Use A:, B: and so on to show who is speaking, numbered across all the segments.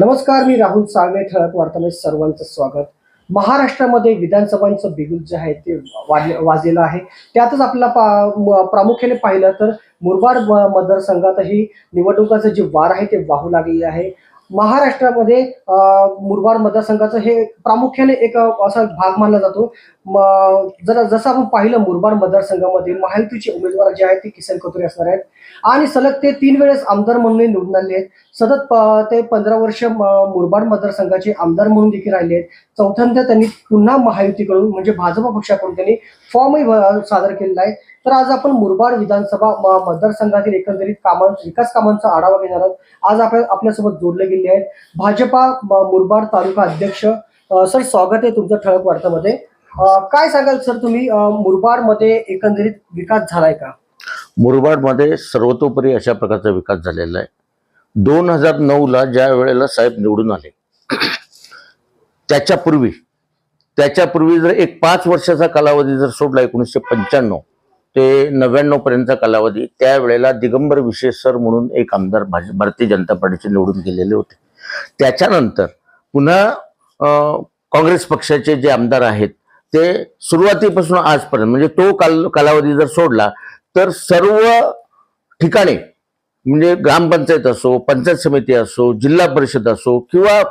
A: नमस्कार मी राहुल साळवे ठळक वार्तामध्ये सर्वांचं स्वागत. महाराष्ट्रामध्ये विधानसभांचं बिगुल जे आहे ते वाजलेलं आहे. त्यातच आपल्याला पा प्रामुख्याने पाहिलं तर मुरबाड मतदारसंघातही निवडणुकाचं जे वार आहे ते वाहू लागलेले आहे. महाराष्ट्रामध्ये मुरबाड मतदारसंघाचं हे प्रामुख्याने एक असा भाग मानला जातो. म- जर जसं आपण पाहिलं मुरबाड मतदारसंघामध्ये महायुतीचे उमेदवार जे आहेत ते किसन कथोरे असणार आहेत. आणि सलग ते तीन वेळेस आमदार म्हणून निवडून आले आहेत. सतत प- ते पंधरा वर्ष म- मुरबाड मतदारसंघाचे आमदार म्हणून देखील राहिले आहेत. चौथ्यांदा त्यांनी पुन्हा महायुतीकडून म्हणजे भाजप पक्षाकडून त्यांनी फॉर्मही सादर केलेला आहे. तर आज आपण मुरबाड विधानसभा मतदारसंघातील एकंदरीत कामां विकास कामांचा आढावा घेणार आहोत. आज आपण आपल्यासोबत जोडले गेले आहेत भाजपा मुरबाड तालुका अध्यक्ष सर स्वागत आहे तुमचं ठळक वार्तामध्ये. काय सांगाल सर तुम्ही? मुरबाडमध्ये एकंदरीत विकास झालाय का?
B: मुरबाडमध्ये सर्वतोपरी अशा प्रकारचा विकास झालेला आहे. दोन हजार नऊला ज्या वेळेला साहेब निवडून आले त्याच्यापूर्वी त्याच्यापूर्वी जर एक पाच वर्षाचा कालावधी जर सोडला एकोणीसशे पंच्याण्णव ते नव्याण्णव पर्यंतचा कालावधी. त्यावेळेला दिगंबर विशेष सर म्हणून एक आमदार भाज भारतीय जनता पार्टीचे निवडून गेलेले होते. त्याच्यानंतर पुन्हा काँग्रेस पक्षाचे जे आमदार आहेत ते सुरुवातीपासून आजपर्यंत म्हणजे तो काल कालावधी जर सोडला तर सर्व ठिकाणी म्हणजे ग्रामपंचायत असो पंचायत समिती असो जिल्हा परिषद असो किंवा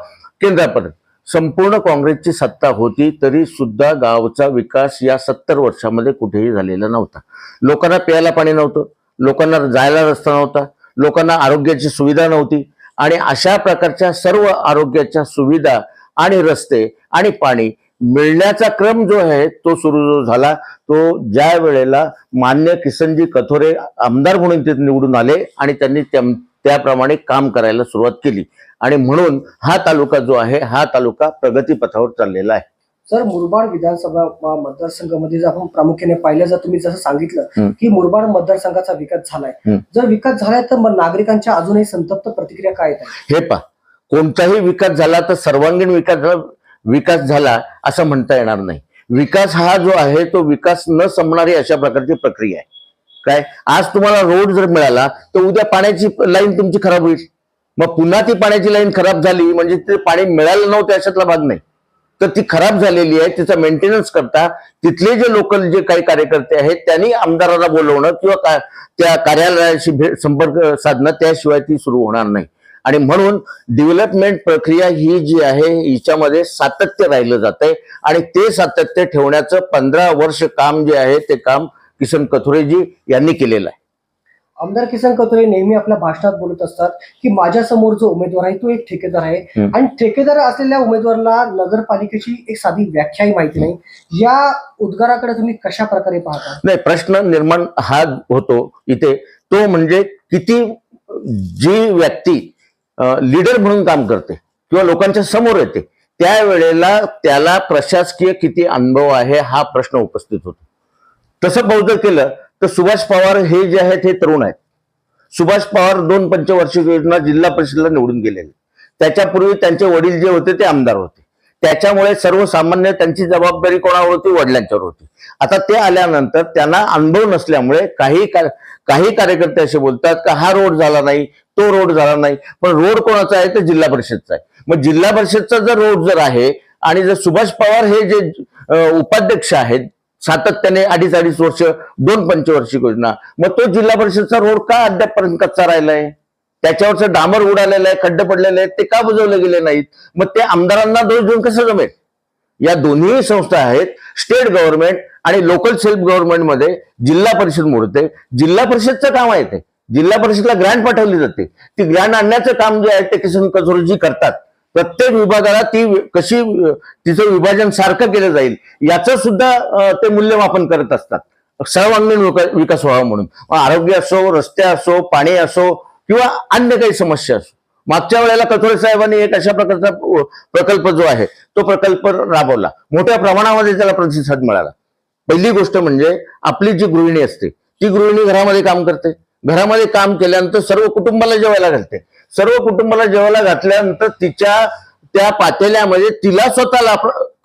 B: केंद्रापर्यंत संपूर्ण काँग्रेसची सत्ता होती तरी सुद्धा गावचा विकास या सत्तर वर्षामध्ये कुठेही झालेला नव्हता. लोकांना प्यायला पाणी नव्हतं लोकांना जायला रस्ता नव्हता लोकांना आरोग्याची सुविधा नव्हती आणि अशा प्रकारच्या सर्व आरोग्याच्या सुविधा आणि रस्ते आणि पाणी मिळण्याचा क्रम जो आहे तो सुरू जो झाला तो ज्या वेळेला मान्य किसनजी कथोरे आमदार म्हणून ते निवडून आले आणि त्यांनी त्या- त्याप्रमाणे काम करायला सुरुवात केली. आणि म्हणून हा तालुका जो आहे हा तालुका प्रगतीपथावर चाललेला आहे.
A: सर मुरबाड विधानसभा मतदारसंघामध्ये जर आपण प्रामुख्याने पाहिलं जर तुम्ही जसं सांगितलं. की मुरबाड मतदारसंघाचा विकास झालाय. जर विकास झालाय तर मग नागरिकांच्या अजूनही संतप्त प्रतिक्रिया काय
B: हे पा कोणताही विकास झाला तर सर्वांगीण विकास विकास झाला असं म्हणता येणार नाही. विकास हा जो आहे तो विकास न संपणारी अशा प्रकारची प्रक्रिया आहे. काय? आज तुम्हाला रोड जर मिळाला तर उद्या पाण्याची लाईन तुमची खराब होईल. मग पुन्हा ती पाण्याची लाईन खराब झाली म्हणजे ते पाणी मिळालं नव्हतं अशातला भाग नाही. तर ती खराब झालेली आहे तिचा मेंटेनन्स करता तिथले जे लोकल जे काही कार्यकर्ते आहेत त्यांनी आमदाराला बोलवणं किंवा का- त्या कार्यालयाशी भेट संपर्क साधणं त्याशिवाय ती सुरू होणार नाही. आणि म्हणून डेव्हलपमेंट प्रक्रिया ही जी आहे हिच्यामध्ये सातत्य राहिलं जात आहे आणि ते सातत्य ठेवण्याचं पंधरा वर्ष काम जे आहे ते काम किसन कथोरेजी यांनी केलेलं आहे.
A: आमदार किसन कथोरे नेहमी आपल्या भाषणात बोलत असतात की माझ्यासमोर जो उमेदवार आहे तो एक ठेकेदार आहे. आणि ठेकेदार असलेल्या उमेदवाराला नगरपालिकेची एक साधी व्याख्याही माहिती नाही. या उद्गाराकडे तुम्ही कशा प्रकारे पाहता?
B: नाही प्रश्न निर्माण हा होतो इथे. तो म्हणजे किती जी व्यक्ती लीडर म्हणून काम करते किंवा लोकांच्या समोर येते त्यावेळेला त्याला प्रशासकीय किती अनुभव आहे हा प्रश्न उपस्थित होतो. तसं बहुधा केलं तर सुभाष पवार हे जे आहेत हे तरुण आहेत. सुभाष पवार दोन पंचवार्षिक योजना जिल्हा परिषदेला निवडून गेलेले. त्याच्यापूर्वी त्यांचे वडील जे होते ते आमदार होते. त्याच्यामुळे सर्वसामान्य त्यांची जबाबदारी कोणावर होती? वडिलांच्यावर होती. आता ते आल्यानंतर त्यांना अनुभव नसल्यामुळे काही का- काही कार्यकर्ते असे बोलतात का हा रोड झाला नाही तो रोड झाला नाही पण रोड कोणाचा आहे? तर जिल्हा परिषदचा आहे. मग जिल्हा परिषदचा जर रोड जर आहे आणि जर सुभाष पवार हे जे उपाध्यक्ष आहेत सातत्याने अडीच अडीच वर्ष दोन पंचवार्षिक योजना. मग तो जिल्हा परिषदचा रोड का अद्यापपर्यंत कच्चा राहिलाय? त्याच्यावरचं डांबर उडालेलं आहे खड्डे पडलेले आहेत ते का बुजवले गेले नाहीत? मग ते आमदारांना दोष देऊन कसं जमेल? या दोन्ही संस्था आहेत स्टेट गव्हर्नमेंट आणि लोकल सेल्फ गव्हर्नमेंटमध्ये जिल्हा परिषद मोडते. जिल्हा परिषदचं काम आहे ते. जिल्हा परिषदला ग्रँट पाठवली जाते. ती ग्रँट आणण्याचं काम जे आहे ते किसन कचोरजी करतात. प्रत्येक विभागाला ती कशी तिचं विभाजन सारखं केलं जाईल याचं सुद्धा ते मूल्यमापन करत असतात. सर्वांगीण विकास व्हावा म्हणून. आरोग्य असो रस्ते असो पाणी असो किंवा अन्य काही समस्या असो. मागच्या वेळेला कथोरे साहेबांनी एक अशा प्रकारचा प्रकल्प जो आहे तो प्रकल्प राबवला. मोठ्या प्रमाणामध्ये त्याला प्रतिसाद मिळाला. पहिली गोष्ट म्हणजे आपली जी गृहिणी असते ती गृहिणी घरामध्ये काम करते. घरामध्ये काम केल्यानंतर सर्व कुटुंबाला जेवायला घालते. सर्व कुटुंबाला जेवायला घातल्यानंतर तिच्या त्या पातेल्यामध्ये तिला स्वतःला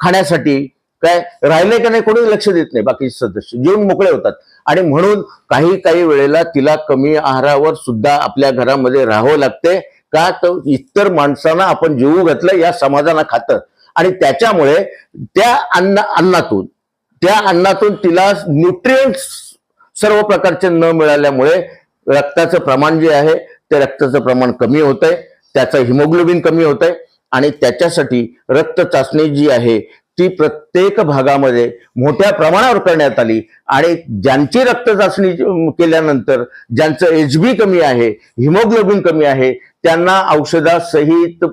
B: खाण्यासाठी काय राहिले का नाही कोणी लक्ष देत नाही बाकीचे सदस्य जीवन मोकळे होतात. आणि म्हणून काही काही वेळेला तिला कमी आहारावर सुद्धा आपल्या घरामध्ये राहावं लागते का? तर इतर माणसांना आपण जीव घातलं या समाजाना खातं. आणि त्याच्यामुळे त्या अन्न अन्नातून त्या अन्नातून तिला न्यूट्रिएंट्स सर्व प्रकारचे न मिळाल्यामुळे रक्ताचं प्रमाण जे आहे ते रक्ताचं प्रमाण कमी होत आहे त्याचं हिमोग्लोबिन कमी होत आहे आणि त्याच्यासाठी रक्त चाचणी जी आहे ती प्रत्येक भागामध्ये मोठ्या प्रमाणावर करण्यात आली आणि ज्यांची रक्त चाचणी केल्यानंतर ज्यांचं एच बी कमी आहे हिमोग्लोबिन कमी आहे त्यांना औषधासहित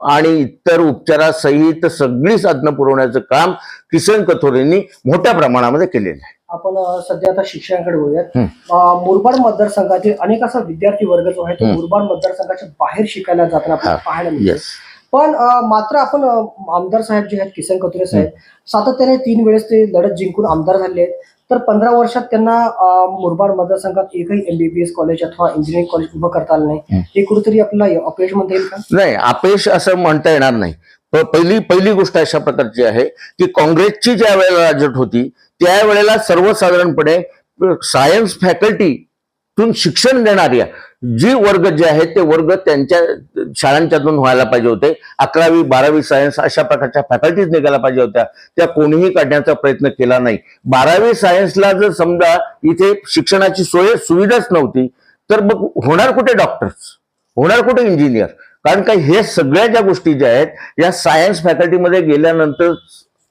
B: आणि इतर उपचारासहित सगळी साधनं पुरवण्याचं काम किसन कथोरेंनी मोठ्या प्रमाणामध्ये केलेलं आहे.
A: आपण सध्या आता शिक्षणाकडे वळूयात. अ, मुरबाड मतदारसंघातील अनेक असा विद्यार्थी वर्ग जो आहे तो. मुरबाड मतदारसंघाच्या बाहेर शिकायला जाताना आपल्याला. पाहायला मिळतो पण मात्र आपण आमदार साहेब जे आहेत किसन कथोरे साहेब सातत्याने तीन वेळेस ते लढत जिंकून आमदार झाले आहेत तर पंधरा वर्षात त्यांना मुरबाड मतदारसंघात एकही एमबीबीएस कॉलेज अथवा इंजिनिअरिंग कॉलेज उभं करता आलं नाही
B: हं.
A: कुठेतरी आपल्याला अपयश म्हणता येईल का
B: नाही अपयश असं म्हणता येणार नाही पहिली पहिली गोष्ट अशा प्रकारची आहे की काँग्रेसची ज्या वेळेला राजट होती त्यावेळेला सर्वसाधारणपणे सायन्स फॅकल्टीतून शिक्षण देणाऱ्या जी वर्ग जे आहेत ते वर्ग त्यांच्या शाळांच्यातून व्हायला पाहिजे होते. अकरावी बारावी सायन्स अशा प्रकारच्या फॅकल्टीज निघायला पाहिजे होत्या. त्या कोणीही काढण्याचा प्रयत्न केला नाही. बारावी सायन्सला जर समजा इथे शिक्षणाची सोय सुविधाच नव्हती तर मग होणार कुठे डॉक्टर्स होणार कुठे इंजिनियर कारण का हे सगळ्या ज्या गोष्टी ज्या आहेत या सायन्स फॅकल्टीमध्ये गेल्यानंतर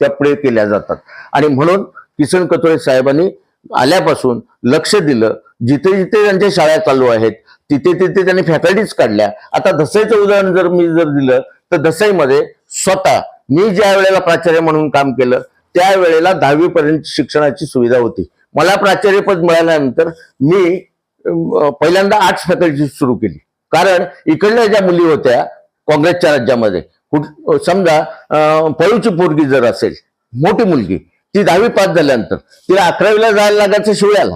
B: त्या पुढे केल्या जातात. आणि म्हणून किसन कथोळे साहेबांनी आल्यापासून लक्ष दिलं. जिथे जिथे त्यांच्या शाळा चालू आहेत तिथे तिथे त्यांनी फॅकल्टीज काढल्या. आता दसईचं उदाहरण जर मी जर दिलं तर दसईमध्ये स्वतः मी ज्या वेळेला प्राचार्य म्हणून काम केलं त्यावेळेला दहावीपर्यंत शिक्षणाची सुविधा होती. मला प्राचार्यपद मिळाल्यानंतर मी पहिल्यांदा आर्ट्स फॅकल्टी सुरू केली. कारण इकडल्या ज्या मुली होत्या काँग्रेसच्या राज्यामध्ये समजा पळूची पोरगी जर असेल मोठी मुलगी ती दहावी पास झाल्यानंतर. तिला अकरावीला जायला लागायचं शिवळ्याला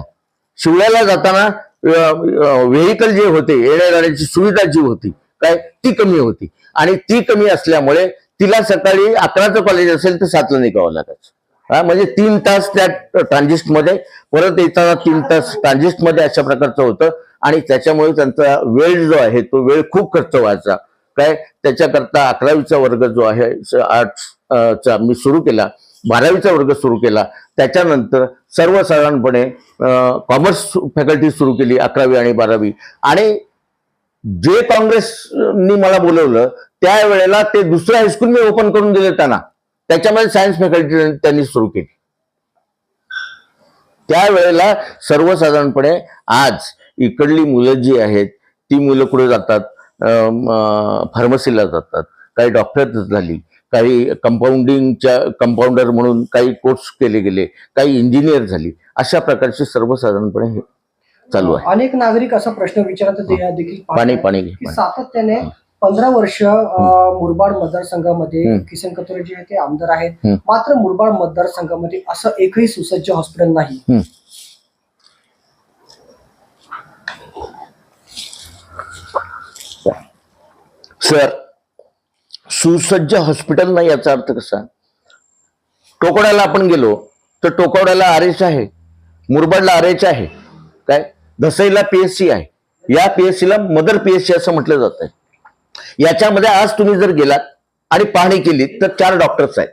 B: शिवळ्याला जाताना व्हेकल जे होते येण्या जाण्याची सुविधा जी होती काय ती कमी होती. आणि ती कमी असल्यामुळे तिला सकाळी अकराचं कॉलेज असेल तर सातला निघावं लागायचं. हा म्हणजे तीन तास त्या ट्रान्झिस्टमध्ये परत येताना तीन तास ट्रान्झिस्टमध्ये अशा प्रकारचं होतं. आणि त्याच्यामुळे त्यांचा वेळ जो आहे तो वेळ खूप खर्च व्हायचा. काय त्याच्याकरता अकरावीचा वर्ग जो आहे आर्ट्स चा मी सुरू केला. बारावीचा वर्ग सुरू केला. त्याच्यानंतर सर्वसाधारणपणे कॉमर्स फॅकल्टी सुरू केली अकरावी आणि बारावी. आणि जे काँग्रेसनी मला बोलवलं त्यावेळेला ते दुसरं हायस्कूल मी ओपन करून दिले त्यांना. त्याच्यामध्ये सायन्स फॅकल्टी त्यांनी सुरू केली. त्यावेळेला सर्वसाधारणपणे आज इकडली मुलं जी आहेत ती मुलं कुठे जातात? फार्मसीला जातात. काही डॉक्टर झाली काही कंपाऊंडिंगच्या कंपाऊंडर म्हणून काही कोर्स केले गेले काही इंजिनियर झाली अशा प्रकारचे सर्वसाधारणपणे हे चालू आहे
A: अनेक नागरिक असा प्रश्न विचारत देखील
B: पाणी पाणी.
A: सातत्याने पंधरा वर्ष मुरबाड मतदारसंघामध्ये. किसन कथोरे जे ते आमदार आहेत. मात्र मुरबाड मतदारसंघामध्ये असं एकही सुसज्ज हॉस्पिटल नाही.
B: सर सुसज्ज हॉस्पिटल नाही याचा अर्थ कसा? टोकड्याला आपण गेलो तर टोकवड्याला आर एच आहे मुरबाडला आर एच आहे काय? धसईला पीएससी आहे. या पीएससीला मदर पीएससी असं म्हटलं जात आहे. याच्यामध्ये आज तुम्ही जर गेलात आणि पाहणी केली तर चार डॉक्टर्स आहेत.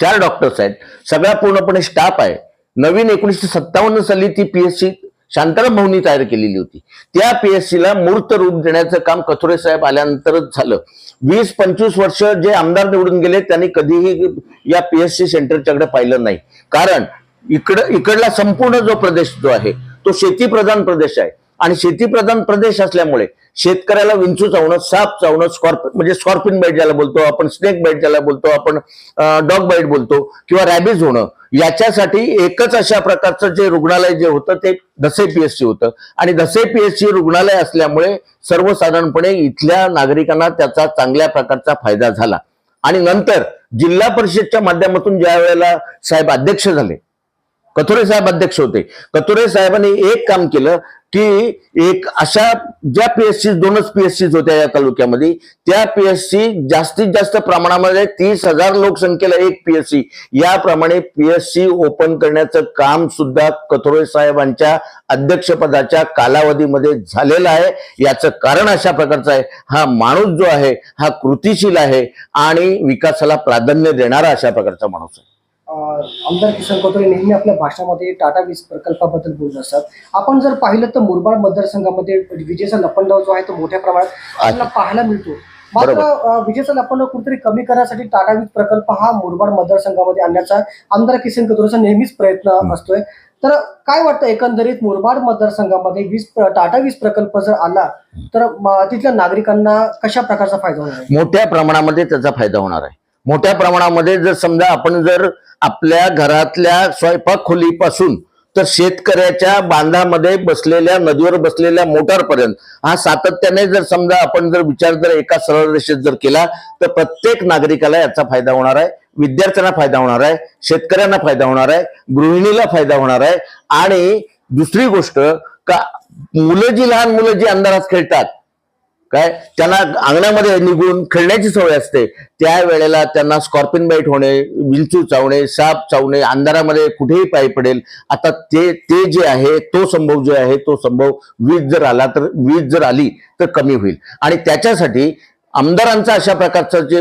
B: चार डॉक्टर्स आहेत. सगळा पूर्णपणे स्टाफ आहे. नवीन एकोणीसशे सत्तावन्न साली ती पीएससी शांताराम भाऊनी तयार केलेली होती. त्या पीएससीला मूर्त रूप देण्याचं काम कथोरे साहेब आल्यानंतरच झालं. वीस पंचवीस वर्ष जे आमदार निवडून गेले त्यांनी कधीही या पीएससी सेंटरच्याकडे पाहिलं नाही. कारण इकडं इकडला संपूर्ण जो प्रदेश जो आहे तो शेतीप्रधान प्रदेश आहे. आणि शेतीप्रधान प्रदेश असल्यामुळे शेतकऱ्याला विंचू चावणं साप चावणं स्कॉर्प म्हणजे स्कॉर्पिन बाईट ज्याला बोलतो आपण स्नेक बाईट ज्याला बोलतो आपण डॉग बाईट बोलतो किंवा रॅबिज होणं याच्यासाठी एकच अशा प्रकारचं जे रुग्णालय जे होतं ते धसे पीएससी होतं. आणि धसे पीएससी रुग्णालय असल्यामुळे सर्वसाधारणपणे इथल्या नागरिकांना त्याचा चांगल्या प्रकारचा फायदा झाला. आणि नंतर जिल्हा परिषदच्या माध्यमातून ज्या वेळेला साहेब अध्यक्ष झाले कथोरे साहेब अध्यक्ष होते. कथोरे साहेबांनी एक काम केलं की एक अशा ज्या पीएससी दोनच पीएससी होत्या या तालुक्यामध्ये त्या पीएससी जास्तीत जास्त प्रमाणामध्ये तीस हजार लोकसंख्येला एक पीएससी याप्रमाणे पीएससी ओपन करण्याचं काम सुद्धा कथोरे साहेबांच्या अध्यक्षपदाच्या कालावधीमध्ये झालेलं आहे. याचं कारण अशा प्रकारचं आहे. हा माणूस जो आहे हा कृतिशील आहे आणि विकासाला प्राधान्य देणारा अशा प्रकारचा माणूस आहे.
A: आमदार किसन कोथळे नेहमी आपल्या भाषणामध्ये टाटा वीज प्रकल्पाबद्दल बोलत असतात. आपण जर पाहिलं तर मुरबाड मतदारसंघामध्ये विजेचा लपंडाव जो आहे तो मोठ्या प्रमाणात आपल्याला पाहायला मिळतो. मात्र विजेचा लपंडाव कुठेतरी कमी करण्यासाठी टाटा वीज प्रकल्प हा मुरबाड मतदारसंघामध्ये आणण्याचा आमदार किसन कोथळेचा नेहमीच प्रयत्न. असतोय. तर काय वाटतं एकंदरीत मुरबाड मतदारसंघामध्ये वीज टाटा वीज प्रकल्प जर आला तर तिथल्या नागरिकांना कशा प्रकारचा फायदा होणार आहे?
B: मोठ्या प्रमाणामध्ये त्याचा फायदा होणार आहे. मोठ्या प्रमाणामध्ये जर समजा आपण जर आपल्या घरातल्या स्वयंपाक खोलीपासून तर शेतकऱ्याच्या बांधामध्ये बसलेल्या नदीवर बसलेल्या मोटारपर्यंत हा सातत्याने जर समजा आपण जर विचार जर एका सरळ रेषेत जर केला तर प्रत्येक नागरिकाला याचा फायदा होणार आहे विद्यार्थ्यांना फायदा होणार आहे शेतकऱ्यांना फायदा होणार आहे गृहिणीला फायदा होणार आहे. आणि दुसरी गोष्ट का मुलं जी लहान मुलं जी अंधारात खेळतात काय? त्यांना अंगणामध्ये निघून खेळण्याची सवय असते. त्या वेळेला त्यांना स्कॉर्पिन बाईट होणे विंचू चावणे साप चावणे अंधारामध्ये कुठेही पाय पडेल. आता ते ते जे आहे तो संभव जे आहे तो संभव वीज जर आला तर वीज जर आली तर कमी होईल. आणि त्याच्यासाठी आमदारांचं अशा प्रकारचं जे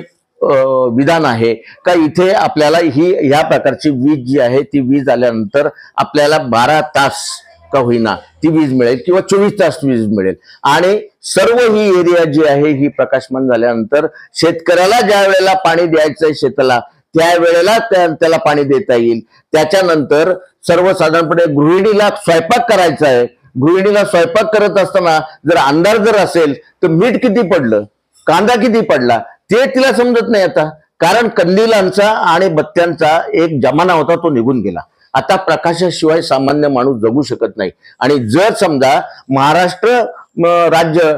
B: विधान आहे का इथे आपल्याला ही ह्या प्रकारची वीज जी आहे ती वीज आल्यानंतर आपल्याला बारा तास का होईना ती वीज मिळेल किंवा चोवीस तास वीज मिळेल. आणि सर्व ही एरिया जी आहे ही प्रकाशमान झाल्यानंतर शेतकऱ्याला ज्या वेळेला पाणी द्यायचं आहे शेताला त्या वेळेला त्याला पाणी देता येईल. त्याच्यानंतर सर्वसाधारणपणे गृहिणीला स्वयंपाक करायचा आहे. गृहिणीला स्वयंपाक करत असताना जर अंधार जर असेल तर मीठ किती पडलं? कांदा किती पडला? ते तिला समजत नाही आता. कारण कंदिलांचा आणि बत्त्यांचा एक जमाना होता तो निघून गेला. आता प्रकाशाशिवाय सामान्य माणूस जगू शकत नाही. आणि जर समजा महाराष्ट्र राज्य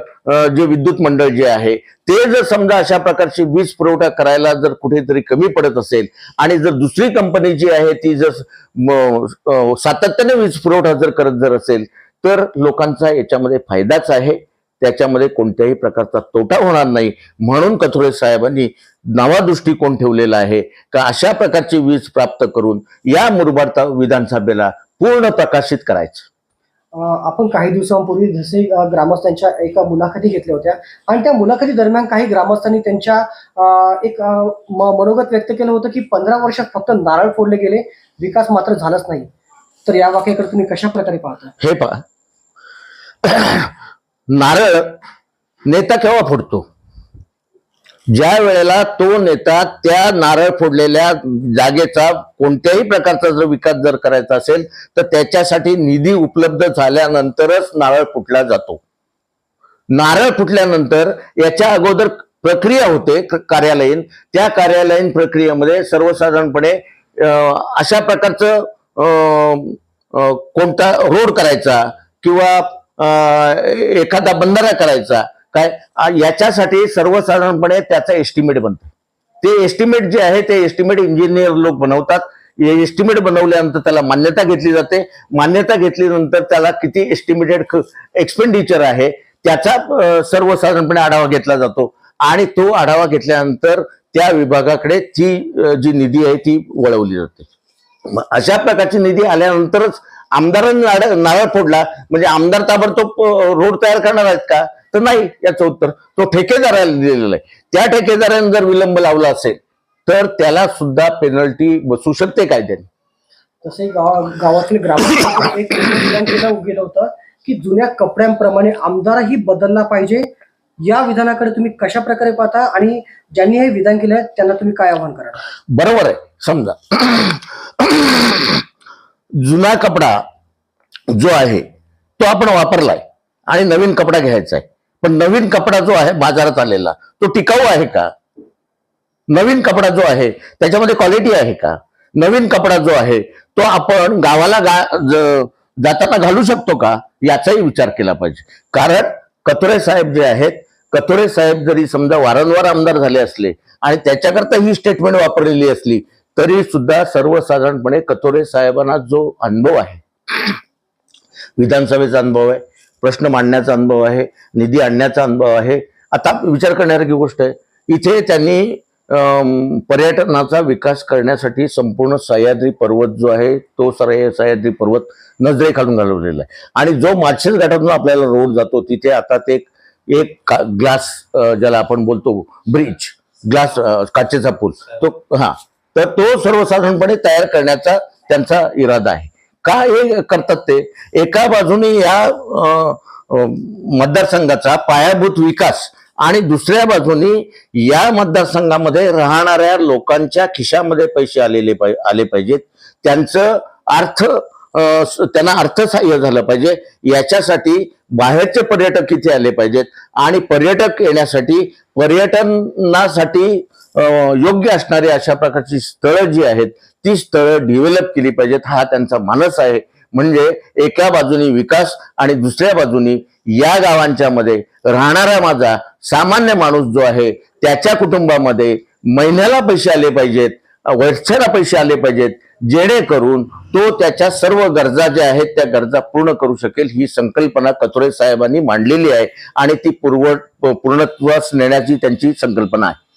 B: जे विद्युत मंडळ जे आहे ते जर समजा अशा प्रकारची वीज पुरवठा करायला जर कुठेतरी कमी पडत असेल आणि जर दुसरी कंपनी जी आहे ती जर सातत्याने वीज पुरवठा जर करत जर असेल तर लोकांचा याच्यामध्ये फायदाच आहे. त्याच्यामध्ये कोणत्याही प्रकारचा तोटा होणार नाही. म्हणून कथोरे साहेबांनी नवा दृष्टिकोन ठेवलेला आहे का अशा प्रकारची वीज प्राप्त करून या मुरबाड विधानसभेला पूर्ण प्रकाशित करायचं.
A: आपण काही दिवसांपूर्वी जसे ग्रामस्थांच्या एका मुलाखती घेतल्या होत्या आणि त्या मुलाखती दरम्यान काही ग्रामस्थांनी त्यांच्या एक मनोगत व्यक्त केलं होतं की पंधरा वर्षात फक्त नारळ फोडले गेले विकास मात्र झालाच नाही. तर या वाक्याकडे तुम्ही कशा प्रकारे पाहता?
B: हे पहा. नारळ नेता केव्हा फोडतो? ज्या वेळेला तो नेता त्या नारळ फोडलेल्या जागेचा कोणत्याही प्रकारचा जर विकास जर करायचा असेल तर त्याच्यासाठी निधी उपलब्ध झाल्यानंतरच नारळ फुटला जातो. नारळ फुटल्यानंतर याच्या अगोदर प्रक्रिया होते क- कार्यालयीन. त्या कार्यालयीन प्रक्रियेमध्ये सर्वसाधारणपणे अशा प्रकारचं कोणता रोड करायचा किंवा एखादा बंधारा करायचा. काय? याच्यासाठी सर्वसाधारणपणे त्याचा एस्टिमेट बनतो. ते एस्टिमेट जे आहे ते एस्टिमेट इंजिनियर लोक बनवतात. एस्टिमेट बनवल्यानंतर त्याला मान्यता घेतली जाते. मान्यता घेतल्यानंतर त्याला किती एस्टिमेटेड एक्सपेंडिचर आहे त्याचा सर्वसाधारणपणे आढावा घेतला जातो. आणि तो आढावा घेतल्यानंतर त्या विभागाकडे ती जी निधी आहे ती वळवली जाते. अशा प्रकारची निधी आल्यानंतरच आमदारांनी नारळ फोडला. म्हणजे आमदार ताबडतोब रोड तयार करणार आहेत का? तर नाही याचं उत्तर. तो ठेकेदाराला दिलेला आहे. त्या ठेकेदाराने जर विलंब लावला असेल तर त्याला सुद्धा पेनल्टी बसू शकते कायद्याने
A: तसे गाव गावातील ग्रामस्थ एक विधान केलं होतं की जुन्या कपड्यांप्रमाणे आमदारही बदलला पाहिजे. या विधानाकडे तुम्ही कशा प्रकारे पाहता आणि ज्यांनी हे विधान केलं आहे त्यांना तुम्ही काय आव्हान कराल?
B: बरोबर आहे. समजा. जुना कपडा जो आहे तो आपण वापरलाय आणि नवीन कपडा घ्यायचा आहे पण नवीन कपडा जो आहे बाजारात आलेला तो टिकाऊ आहे का? नवीन कपडा जो आहे त्याच्यामध्ये क्वालिटी आहे का? नवीन कपडा जो आहे तो आपण गावाला गा जाताना घालू शकतो का? याचाही विचार केला पाहिजे. कारण कथोरे साहेब जे आहेत कतोरे साहेब जरी समजा वारंवार आमदार झाले असले आणि त्याच्याकरता ही स्टेटमेंट वापरलेली असली तरी सुद्धा सर्वसाधारणपणे कथोरे साहेबांना जो अनुभव आहे विधानसभेचा अनुभव आहे प्रश्न मांडण्याचा अनुभव आहे निधी आणण्याचा अनुभव आहे आता विचार करण्यासारखी गोष्ट आहे इथे त्यांनी पर्यटनाचा विकास करण्यासाठी संपूर्ण सह्याद्री पर्वत जो आहे तो सर सह्याद्री पर्वत नजरे खालून घालवलेला आहे. आणि जो मार्शल घाटातून आपल्याला रोड जातो तिथे आता ते एक- का- ग्लास ज्याला आपण बोलतो ब्रिज ग्लास काचेचा पूल तो हा. तर तो सर्वसाधारणपणे तयार करण्याचा त्यांचा इरादा आहे. का हे करतात ते? एका बाजूने या मतदारसंघाचा पायाभूत विकास आणि दुसऱ्या बाजूने या मतदारसंघामध्ये राहणाऱ्या लोकांच्या खिशामध्ये पैसे आलेले आले पाहिजेत. त्यांचं अर्थ त्यांना अर्थसहाय्य झालं पाहिजे. याच्यासाठी बाहेरचे पर्यटक इथे आले पाहिजेत. आणि पर्यटक येण्यासाठी पर्यटनासाठी योग्य असणारी अशा प्रकारची स्थळं जी आहेत ती स्थळं डेव्हलप केली पाहिजेत. हा त्यांचा मानस आहे. म्हणजे एका बाजूनी विकास आणि दुसऱ्या बाजूनी या गावांच्या मध्ये राहणारा माझा सामान्य माणूस जो आहे त्याच्या कुटुंबामध्ये महिन्याला पैसे आले पाहिजेत वर्षाला पैसे आले पाहिजेत जेणेकरून तो त्याच्या सर्व गरजा ज्या आहेत त्या गरजा पूर्ण करू शकेल ही संकल्पना कचोरे साहेबांनी मांडलेली आहे. आणि ती पूर्व पूर्णत्वास नेण्याची त्यांची संकल्पना आहे.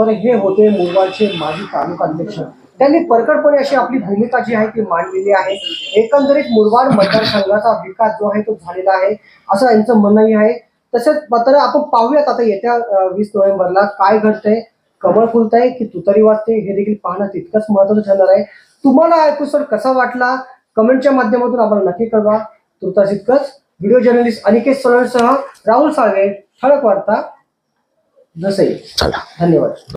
A: तर हे होते मुरबाडचे माजी तालुका अध्यक्ष. त्यांनी परकडपणे अशी आपली भूमिका जी आहे ती मांडलेली आहे. एकंदरीत मुरबाड मतदारसंघाचा विकास जो आहे तो झालेला आहे असं यांचं म्हणणंही आहे. तसेच मात्र आपण पाहूयात आता येत्या वीस नोव्हेंबरला काय घडतंय कमळ फुलतंय की तुतारी वाजते हे देखील पाहणं तितकंच महत्वाचं ठरणार आहे. तुम्हाला एपिसोड कसा वाटला? कमेंटच्या माध्यमातून आम्हाला नक्की कळवा. तुर्तास इतकंच. व्हिडिओ जर्नलिस्ट अनिकेत सह राहुल साळवे ठळक वार्ता. जसे धन्यवाद.